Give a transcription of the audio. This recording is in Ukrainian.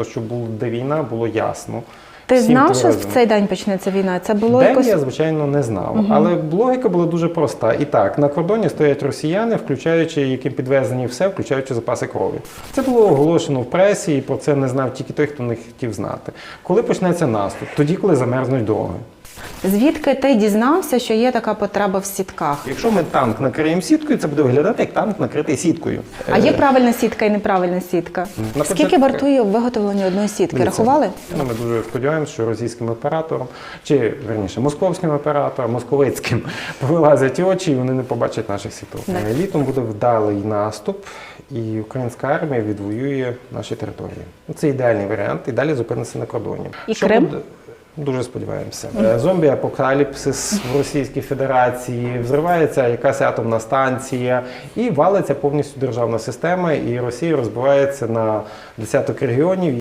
То, що було де війна, було ясно. Ти Всім знав, що в цей день почнеться війна? Це було День якось. я, звичайно, не знав. Але логіка була дуже проста. І так, на кордоні стоять росіяни, включаючи, яким підвезені все, включаючи запаси крові. Це було оголошено в пресі, і про це не знав тільки той, хто не хотів знати. Коли почнеться наступ? Тоді, коли замерзнуть дороги. Звідки ти дізнався, що є така потреба в сітках? Якщо ми танк накриємо сіткою, це буде виглядати як танк накритий сіткою. А є Е, правильна сітка і неправильна сітка? на Скільки вартує виготовлення одної сітки? Дивіться, Рахували? Ну, ми дуже сподіваємося, що російським операторам, чи верніше московським операторам, московицьким повилазять очі, і вони не побачать наших сіток. Так. Літом буде вдалий наступ, і українська армія відвоює наші території. Це ідеальний варіант, і далі зупиниться на кордоні. І Крим? буде? Дуже сподіваємося. Е, Зомбі-апокаліпсис в Російській Федерації, взривається якась атомна станція і валиться повністю державна система, і Росія розбивається на десяток регіонів.